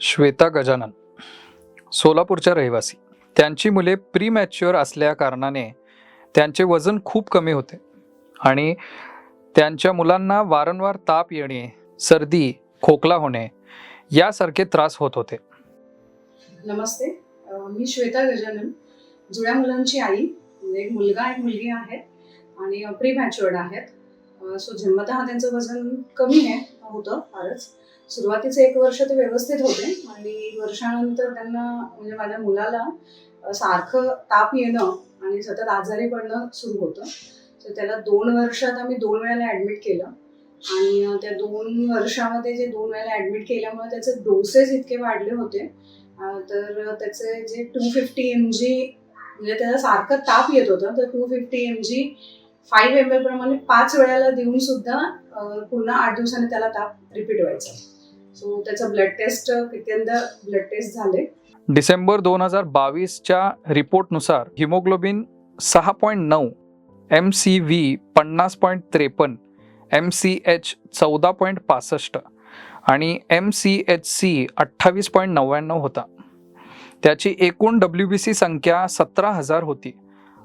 श्वेता गजानन सोलापूरच्या रहिवासी. त्यांची मुले प्री मॅच्युअर असल्या कारणाने त्यांचे वजन खूप कमी होते आणि त्यांच्या मुलांना वारंवार ताप येणे सर्दी खोकला होणे यासारखे त्रास होत होते. नमस्ते. मी श्वेता गजानन. जुळ्या मुलांची आई म्हणजे एक मुलगा एक मुलगी आहे आणि प्री मॅच्युअर्ड आहेत. सो जन्मतः त्यांचं वजन कमी आहे होतं फारच. सुरुवातीचे एक वर्ष ते व्यवस्थित होते आणि वर्षानंतर त्यांना म्हणजे माझ्या मुलाला सारखं ताप येणं आणि सतत आजारी पडणं सुरू होतं. तर त्याला दोन वर्षात आम्ही दोन वेळेला ॲडमिट केलं. आणि त्या दोन वर्षामध्ये जे दोन वेळेला ॲडमिट केल्यामुळे त्याचे डोसेस इतके वाढले होते. तर त्याचे जे टू फिफ्टी एम जी म्हणजे त्याला सारखं ताप येत होतं तर two fifty M G five M L प्रमाणे पाच वेळाला देऊन सुद्धा पुन्हा आठ दिवसाने त्याला ताप रिपीट व्हायचा. सो त्याचं ब्लड टेस्ट कित्यंदा ब्लड टेस्ट झाले. डिसेंबर दोन हजार बावीसच्या रिपोर्टनुसार हिमोग्लोबिन सहा पॉईंट नऊ एम सी व्ही पन्नास पॉईंट त्रेपन्न एम सी एच चौदा पॉईंट पासष्ट आणि एम सी एच सी अठ्ठावीस पॉईंट नव्याण्णव होता. त्याची एकूण डब्ल्यू बी सी संख्या सतरा हजार होती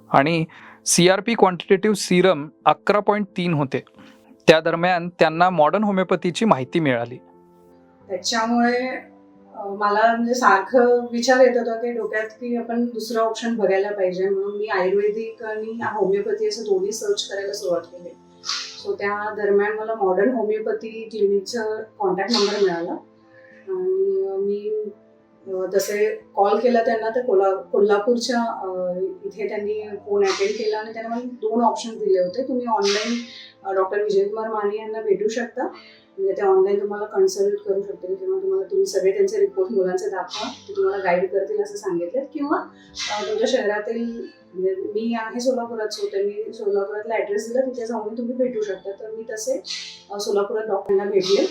आणि C R P quantitative serum अकरा पॉईंट तीन होते. त्या दरम्यान त्यांना मॉडर्न होमिओपॅथीची माहिती मिळाली. त्याच्यामुळे मला म्हणजे सारखं विचार येत होता की डोक्यात की आपण दुसरं ऑप्शन बघायला पाहिजे. म्हणून मी आयुर्वेदिक आणि होमिओपॅथी असं दोन्ही सर्च करायला सुरुवात केली. सो त्या दरम्यान मला मॉडर्न होमिओपॅथी क्लिनिकचा कॉन्टॅक्ट नंबर मिळाला. आणि जसे तसे कॉल केला त्यांना तर कोल्हा कोल्हापूरच्या इथे त्यांनी फोन अटेंड केला आणि त्यांना मला दोन ऑप्शन दिले होते. तुम्ही ऑनलाईन डॉक्टर विजयकुमार माने यांना भेटू शकता. म्हणजे ते ऑनलाईन तुम्हाला कन्सल्ट करू शकतील किंवा तुम्हाला तुम्ही सगळे त्यांचे रिपोर्ट मुलांचे दाखवा. ते तुम्हाला गाईड करतील असं सांगितलं. किंवा तुमच्या शहरातील म्हणजे मी आहे सोलापुरात सो त्यांनी सोलापुरातला ॲड्रेस दिला. तिथे जाऊन तुम्ही भेटू शकता. तर मी तसे सोलापुरात डॉक्टरांना भेटले.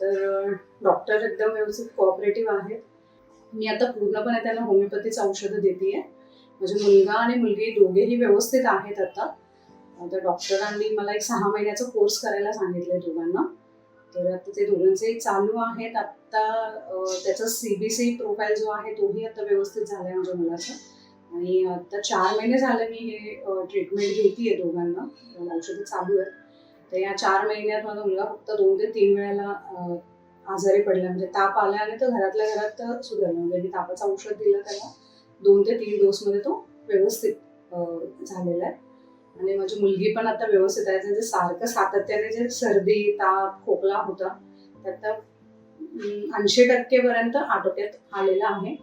तर डॉक्टर एकदम व्यवस्थित कोऑपरेटिव्ह आहेत. मी आता पूर्णपणे त्यांना होमिओपॅथीचं औषधं देते आहे माझे मुलगा आणि मुलगी दोघेही व्यवस्थित आहेत आता. तर डॉक्टरांनी मला एक सहा महिन्याचा कोर्स करायला सांगितलं दोघांना. तर आता ते दोघांचे चालू आहेत. आत्ता अं, त्याचा सीबीसी प्रोफाईल जो आहे तोही आता व्यवस्थित झालाय माझ्या मुलाचा. आणि आता चार महिने झाले मी हे ट्रीटमेंट घेते दोघांना. औषधं चालू आहेत. तर या चार महिन्यात माझा मुलगा फक्त दोन ते तीन वेळेला आजारी पडला म्हणजे ताप आला आणि तो घरातल्या घरात सुधारला. म्हणजे मी तापाचं औषध दिलं त्याला. दोन ते तीन डोसमध्ये तो व्यवस्थित झालेला आहे. आणि माझी मुलगी पण आता व्यवस्थित आहे. म्हणजे सारखं सातत्याने जे सर्दी ताप खोकला होता त्यात ऐंशी टक्केपर्यंत आटोक्यात आलेला आहे.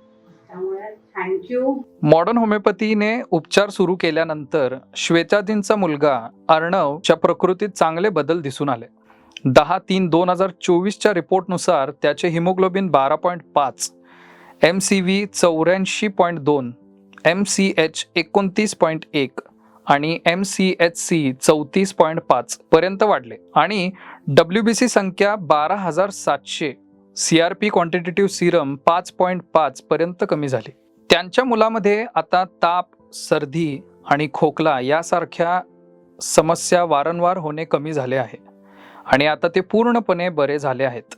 त्यामुळे थँक्यू मॉडर्न होमिओपॅथीने उपचार सुरू केल्यानंतर श्वेतादींचा मुलगा अर्णवच्या प्रकृतीत चांगले बदल दिसून आले. दहा तीन दोन हजार चोवीसच्या रिपोर्टनुसार त्याचे हिमोग्लोबिन बारा पॉईंट पाच एम सी व्ही चौऱ्याऐंशी पॉईंट दोन एम सी एच एकोणतीस पॉईंट एक आणि एम सी एच सी चौतीस पॉईंट पाच पर्यंत वाढले. आणि डब्ल्यू बी सी संख्या बारा हजार सातशे C R P quantitative serum पाच पॉईंट पाच पर्यंत कमी झाली. त्यांच्या मुलामध्ये आता ताप सर्दी आणि खोकला यासारख्या समस्या वारंवार होणे कमी झाले आहे. आणि आता ते पूर्णपणे बरे झाले आहेत.